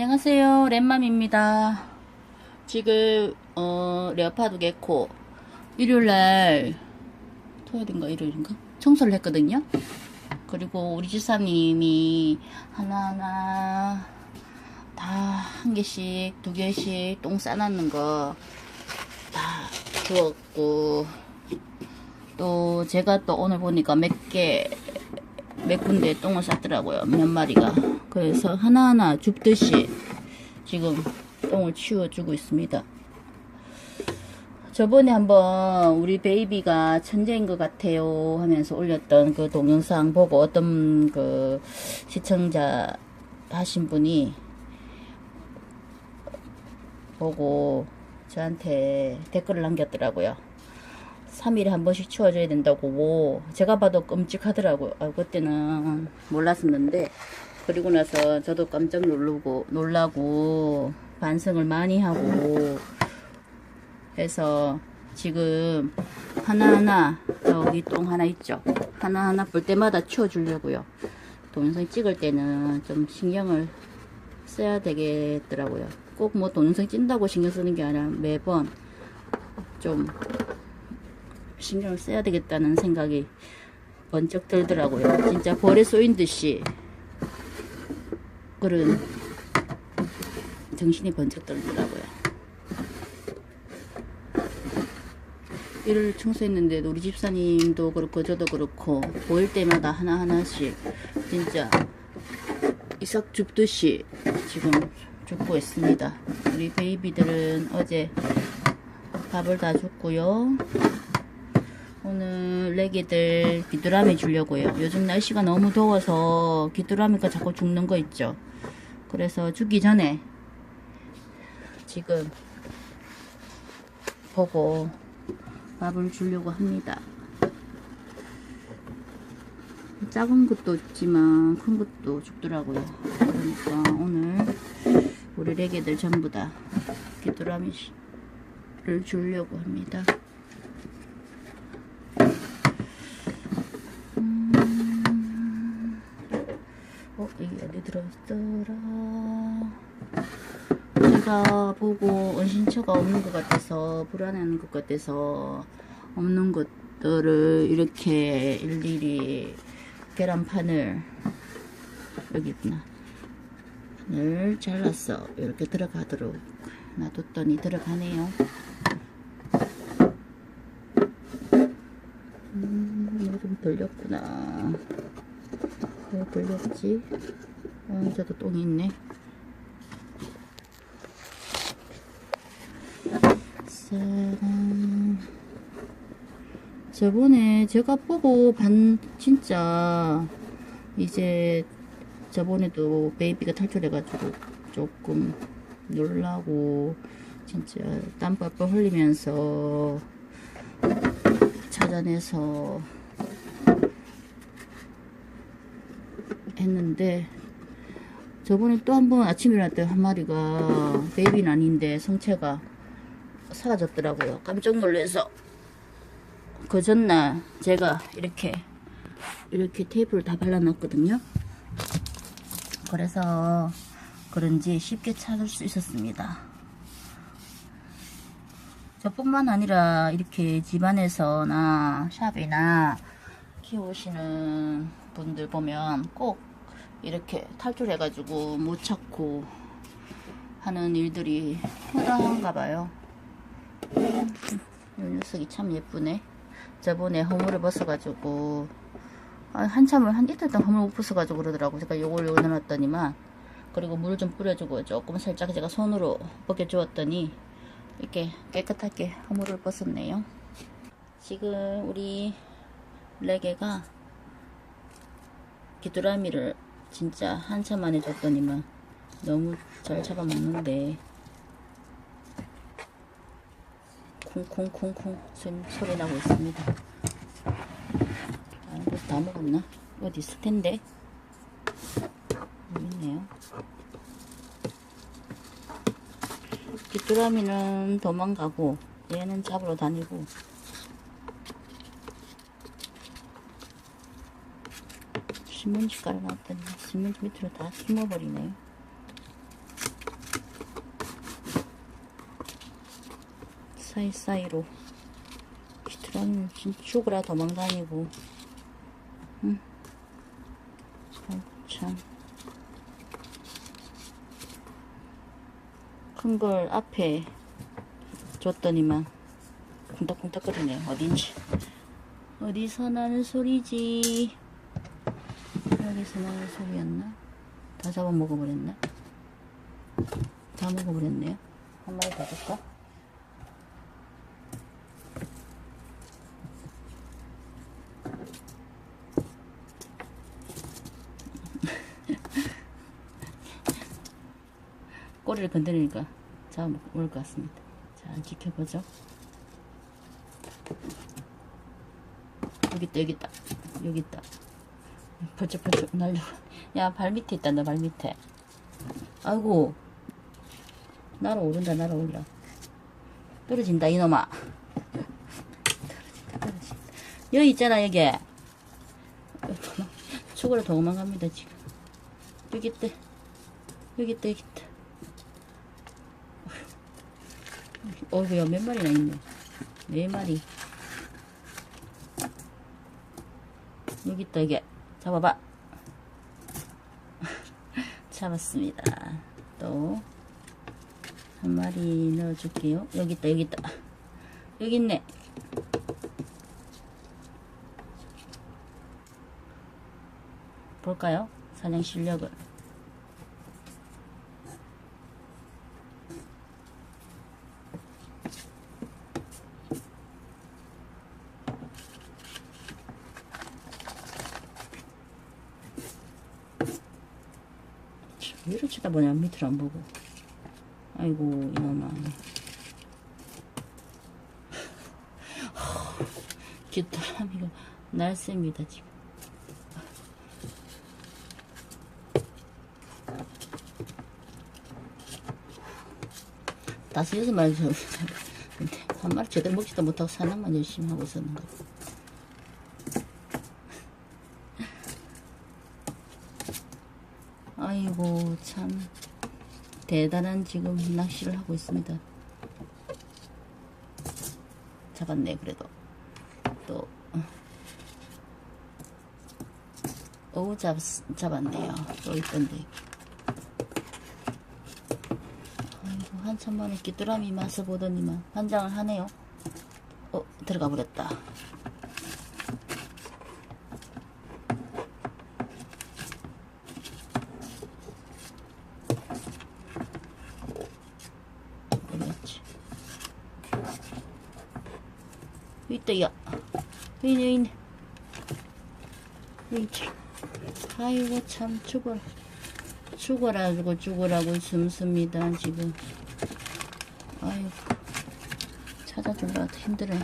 안녕하세요. 랩맘입니다. 지금 어 레오파드 개코 일요일날 토요일인가 일요일인가? 청소를 했거든요. 그리고 우리 집사님이 하나하나 다 한 개씩 두 개씩 똥 싸놨는 거 다 주웠고 또 제가 또 오늘 보니까 몇개 몇 군데 똥을 쌌더라고요. 몇 마리가. 그래서 하나하나 줍듯이 지금 똥을 치워주고 있습니다. 저번에 한번 우리 베이비가 천재인 것 같아요 하면서 올렸던 그 동영상 보고 어떤 그 시청자 하신 분이 보고 저한테 댓글을 남겼더라고요. 3일에 한 번씩 치워줘야 된다고 제가 봐도 끔찍하더라고요. 아, 그때는 몰랐었는데 그리고 나서 저도 깜짝 놀라고 놀라고 반성을 많이 하고 해서 지금 하나하나 여기 똥 하나 있죠. 하나하나 볼 때마다 치워주려고요. 동영상 찍을 때는 좀 신경을 써야 되겠더라고요. 꼭 뭐 동영상 찐다고 신경 쓰는 게 아니라 매번 좀 신경을 써야 되겠다는 생각이 번쩍 들더라고요. 진짜 벌에 쏘인 듯이 그런 정신이 번쩍 들더라고요. 일을 청소했는데 우리 집사님도 그렇고 저도 그렇고 보일 때마다 하나하나씩 진짜 이삭 줍듯이 지금 줍고 있습니다. 우리 베이비들은 어제 밥을 다 줬고요. 오늘 애기들 귀뚜라미 주려고요. 요즘 날씨가 너무 더워서 귀뚜라미가 자꾸 죽는 거 있죠. 그래서 죽기 전에 지금 보고 밥을 주려고 합니다. 작은 것도 있지만 큰 것도 죽더라고요. 그러니까 오늘 우리 애기들 전부 다 귀뚜라미를 주려고 합니다. 어, 여기 들어있더라. 제가 보고 은신처가 없는 것 같아서, 불안해하는 것 같아서, 없는 것들을 이렇게 일일이 계란판을, 여기 있구나. 을 잘랐어. 이렇게 들어가도록 놔뒀더니 들어가네요. 음, 좀 돌렸구나. 왜 돌렸지? 어, 저도 똥이 있네. 짜란. 저번에 제가 보고 반, 진짜, 이제, 저번에도 베이비가 탈출해가지고 조금 놀라고, 진짜 땀 뻘뻘 흘리면서 찾아내서 했는데 저번에 또 한 번 아침에 때한 마리가 베이비는 아닌데 성체가 사라졌더라고요. 깜짝 놀라서 그 전날 제가 이렇게 이렇게 테이프를 다 발라놨거든요. 그래서 그런지 쉽게 찾을 수 있었습니다. 저뿐만 아니라 이렇게 집안에서나 샵이나 키우시는 분들 보면 꼭 이렇게 탈출해가지고 못 찾고 하는 일들이 허다한가 봐요. 이 녀석이 참 예쁘네. 저번에 허물을 벗어가지고 아, 한참을 한 이틀 동안 허물 못 벗어가지고 그러더라고. 제가 요걸 넣어놨더니만 그리고 물 좀 뿌려주고 조금 살짝 제가 손으로 벗겨주었더니 이렇게 깨끗하게 허물을 벗었네요. 지금 우리 레게가 귀뚜라미를 진짜 한참 만에 줬더니만 너무 잘 잡아먹는데 쿵쿵쿵쿵 소리 나고 있습니다. 아, 이거 다 먹었나? 어디 있을 텐데. 있네요. 귀뚜라미는 도망가고 얘는 잡으러 다니고 신문지 깔아놨더니 신문지 밑으로 다 숨어버리네요. 사이사이로. 히트라는 죽으라 도망다니고. 응. 참 큰 걸 앞에 줬더니만 쿵덕쿵덕거리네. 어딘지. 어디서 나는 소리지? 여기서 나는 소리였나? 다 잡아먹어버렸나? 다 먹어버렸네요 한 마리 더 줄까? 꼬리를 건드리니까 잡아먹을 것 같습니다 자 지켜보죠 여기 있다 여기 있다 여기 있다 번쩍번쩍 날려 야 발밑에 있다 너 발밑에. 아이고. 날아오른다 날아올라 떨어진다 이놈아. 떨어진다 떨어진다. 여기 있잖아 여기. 죽으러 도망갑니다 지금. 여기 있다. 여기 있다 여기 있다. 어이구야 몇 마리나 있네. 네 마리. 여기 있다 여기 잡아봐. 잡았습니다. 또 한 마리 넣어줄게요. 여기 있다 여기 있다. 여기 있네. 볼까요? 사냥 실력을 위로 쳐다보냐 밑으로 안 보고. 아이고 이놈아. 귀뚜라미가 날쌔입니다 지금. 다섯 여섯 마리 저 근데 한 마리 제대로 먹지도 못하고 사냥만 열심히 하고 있었는가 봐. 아이고 참 대단한 지금 낚시를 하고 있습니다. 잡았네 그래도 또 어. 어우 잡, 잡았네요. 또 있던데. 아이고 한참 만에 귀뚜라미 맛을 보더니만 환장을 하네요. 어 들어가 버렸다. 그렇지. 여기 있다, 야. 있네. 여기 있지. 아이고, 참, 죽어라. 죽어라고, 죽어라고 숨습니다, 지금. 아이고. 찾아주려고 힘들어.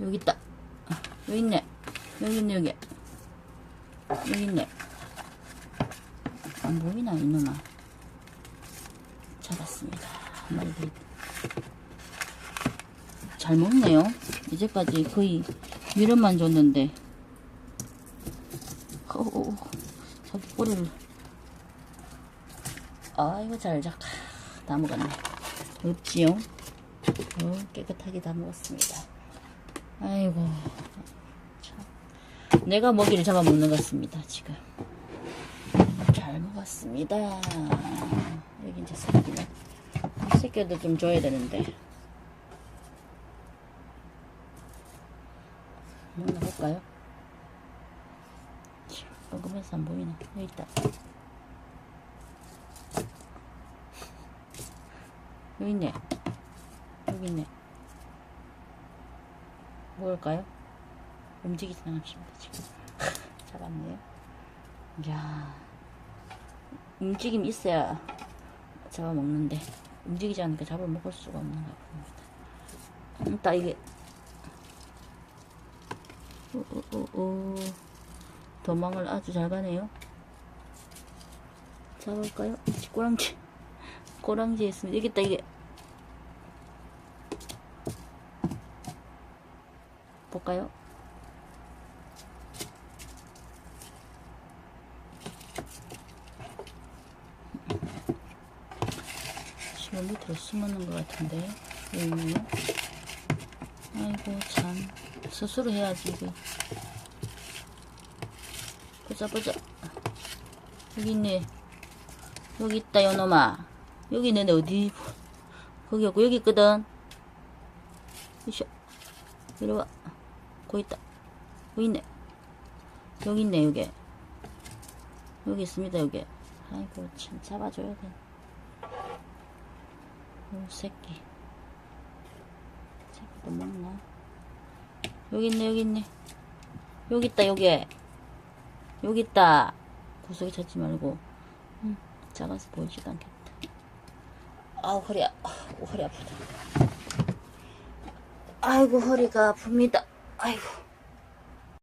여기 있다. 아, 여기 있네. 여기 있네, 여기. 여기 있네. 안 보이나, 이놈아. 잡았습니다. 한 마리 더. 잘 먹네요. 이제까지 거의 미련만 줬는데. 어어, 자기 꼬리를. 아이고, 잘 잡. 다 먹었네. 없지요? 어, 깨끗하게 다 먹었습니다. 아이고. 참. 내가 먹이를 잡아먹는 것 같습니다, 지금. 잘 먹었습니다. 여기 이제 새끼네. 새끼도 좀 줘야 되는데. 먹나 볼까요? 먹으면서 안 보이나? 여기 있다. 여기 있네. 여기 있네. 먹을까요? 움직이지 않습니다, 지금. 잡았네요. 이야. 움직임이 있어야 잡아먹는데 움직이지 않으니까 잡아먹을 수가 없는가 봅니다. 음, 딱 이게 오오오오 도망을 아주 잘 가네요. 잡을까요? 꼬랑지 꼬랑지에 있습니다. 여기 있다 이게 볼까요? 저 밑으로 숨었는 것 같은데. 여기. 아이고, 참. 스스로 해야지, 이거. 보자, 보자. 여기 있네. 여기 있다, 요놈아. 여기 있는데, 어디. 거기 없고, 여기 있거든. 이쇼. 이리 와. 거기 있다. 여기 있네. 여기 있네, 여기. 여기 있습니다, 여기. 아이고, 참, 잡아줘야 돼. 요 새끼. 새끼도 먹나? 여기 있네, 여기 있네. 여기 있다, 여기. 여기 있다. 구석에 찾지 말고. 응, 작아서 보이지도 않겠다. 아우, 허리, 아, 허리 아프다. 아이고, 허리가 아픕니다. 아이고.